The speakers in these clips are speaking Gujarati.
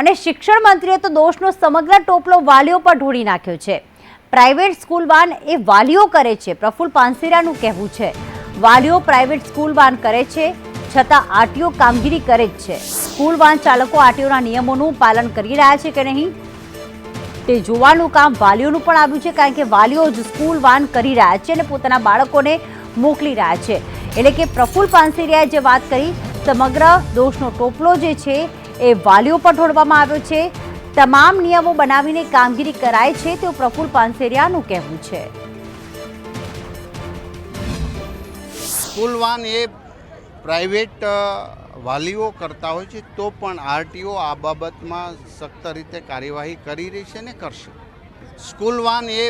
અને શિક્ષણ મંત્રીએ તો દોષનો સમગ્ર ટોપલો વાલીઓ પર ઢોળી નાખ્યો છે. પ્રાઇવેટ સ્કૂલ વાન એ વાલીઓ કરે છે, પ્રફુલ પાનસીરાનું કહેવું છે. વાલીઓ પ્રાઇવેટ સ્કૂલ વાન કરે છે, છતાં આરટીઓ કામગીરી કરે જ છે. સ્કૂલ વાન ચાલકો આરટીઓના નિયમોનું પાલન કરી રહ્યા છે કે નહીં? તે જોવાનું કામ વાલીઓનું પણ આવ્યું છે, કારણ કે વાલીઓ જ સ્કૂલ વાન કરી રહ્યા છે અને પોતાના બાળકોને મોકલી રહ્યા છે. એટલે કે પ્રફુલ્લ પાનસેરિયાએ જે વાત કરી, સમગ્ર દોષનો ટોપલો જે છે એ વાલીઓ પર ઢોળવામાં આવ્યો છે. તમામ નિયમો બનાવીને કામગીરી કરાય છે તેવું પ્રફુલ પાનસેરિયાનું કહેવું છે. સ્કૂલ વાન એ પ્રાઇવેટ વાલીઓ કરતા હોય છે તો પણ આરટીઓ આ બાબતમાં સખ્ત રીતે કાર્યવાહી કરી રહી છે ને કરશે. સ્કૂલ વાન એ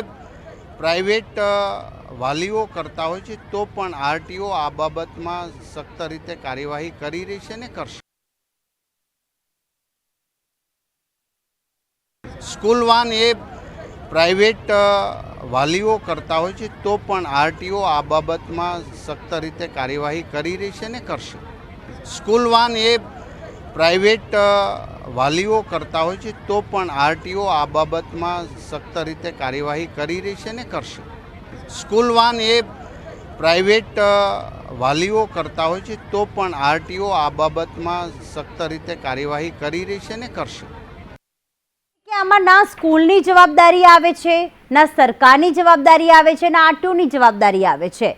પ્રાઇવેટ વાલીઓ કરતા હોય છે તો પણ આરટીઓ આ બાબતમાં સખ્ત રીતે કાર્યવાહી કરી રહી છે ને કરશે. સ્કૂલ વાન એ પ્રાઇવેટ વાલીઓ કરતા હોય છે, તો પણ આરટીઓ આ બાબતમાં સખ્ત રીતે કાર્યવાહી કરી રહી છે ને કરશે. સ્કૂલ વાન એ પ્રાઇવેટ વાલીઓ કરતા હોય છે, તો પણ આરટીઓ આ બાબતમાં સખ્ત રીતે કાર્યવાહી કરી રહી છે ને કરશે. સ્કૂલ વાન એ પ્રાઇવેટ વાલીઓ કરતા હોય છે, તો પણ આરટીઓ આ બાબતમાં સખ્ત રીતે કાર્યવાહી કરી રહી છે ને કરશે. આમાં ના સ્કૂલની જવાબદારી આવે છે, ના સરકારની જવાબદારી આવે છે, ના આરટીઓની જવાબદારી આવે છે.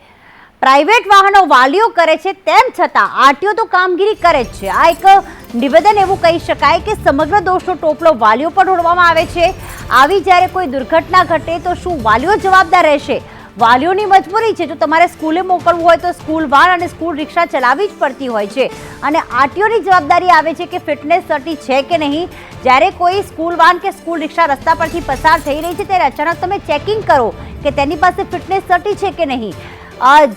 પ્રાઇવેટ વાહનો વાલીઓ કરે છે તેમ છતાં આરટીઓ તો કામગીરી કરે જ છે. આ એક નિવેદન એવું કહી શકાય કે સમગ્ર દોષનો ટોપલો વાલીઓ પર ઢોળવામાં આવે છે. આવી જ્યારે કોઈ દુર્ઘટના ઘટે તો શું વાલીઓ જવાબદાર રહેશે? વાલીઓની મજબૂરી છે. જો તમારે સ્કૂલે મોકલવું હોય તો સ્કૂલ વાન અને સ્કૂલ રિક્ષા ચલાવવી જ પડતી હોય છે. અને આરટીઓની જવાબદારી આવે છે કે ફિટનેસ સર્ટી છે કે નહીં? જ્યારે કોઈ સ્કૂલ વાન કે સ્કૂલ રિક્ષા રસ્તા પરથી પસાર થઈ રહી છે, ત્યારે અચાનક તમે ચેકિંગ કરો કે તેની પાસે ફિટનેસ સર્ટી છે કે નહીં.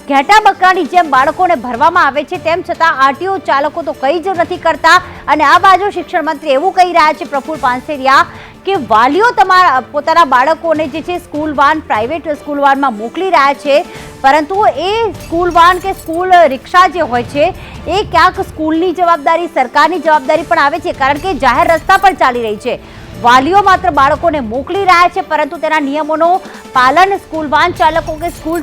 ઘેટા બકરાની જેમ બાળકોને ભરવામાં આવે છે, તેમ છતાં આરટીઓ ચાલકો તો કંઈ જ નથી કરતા. અને આ બાજુ શિક્ષણ મંત્રી એવું કહી રહ્યા છે, પ્રફુલ પાનસેરિયા કે વાલીઓ તમારા, પોતાના બાળકોને જે છે સ્કૂલ વાન, પ્રાઇવેટ સ્કૂલ વાનમાં મોકલી રહ્યા છે. પરંતુ એ સ્કૂલ વાન કે સ્કૂલ રિક્ષા જે હોય છે, એ ક્યાંક સ્કૂલની જવાબદારી, સરકારની જવાબદારી પણ આવે છે, કારણ કે જાહેર રસ્તા પણ ચાલી રહી છે. વાલીઓ માત્ર બાળકોને મોકલી રહ્યા છે, પરંતુ તેના નિયમોનો પાલન સ્કૂલ વાન ચાલકો કે સ્કૂલ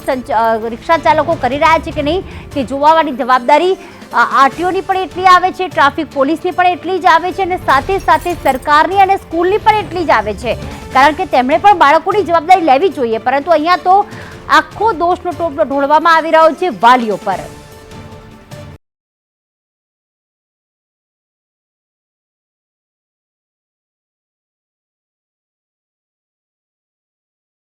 રિક્ષા ચાલકો કરી રહ્યા છે કે નહીં, તે જોવાની જવાબદારી આરટીઓની પણ એટલી આવે છે, ટ્રાફિક પોલીસની પણ એટલી જ આવે છે અને સાથે સાથે સરકારની અને સ્કૂલની પણ એટલી જ આવે છે. કારણ કે તેમણે પણ બાળકોની જવાબદારી લેવી જોઈએ, પરંતુ અહીંયા તો આખો દોષનો ટોપલો ઢોળવામાં આવી રહ્યો છે વાલીઓ પર.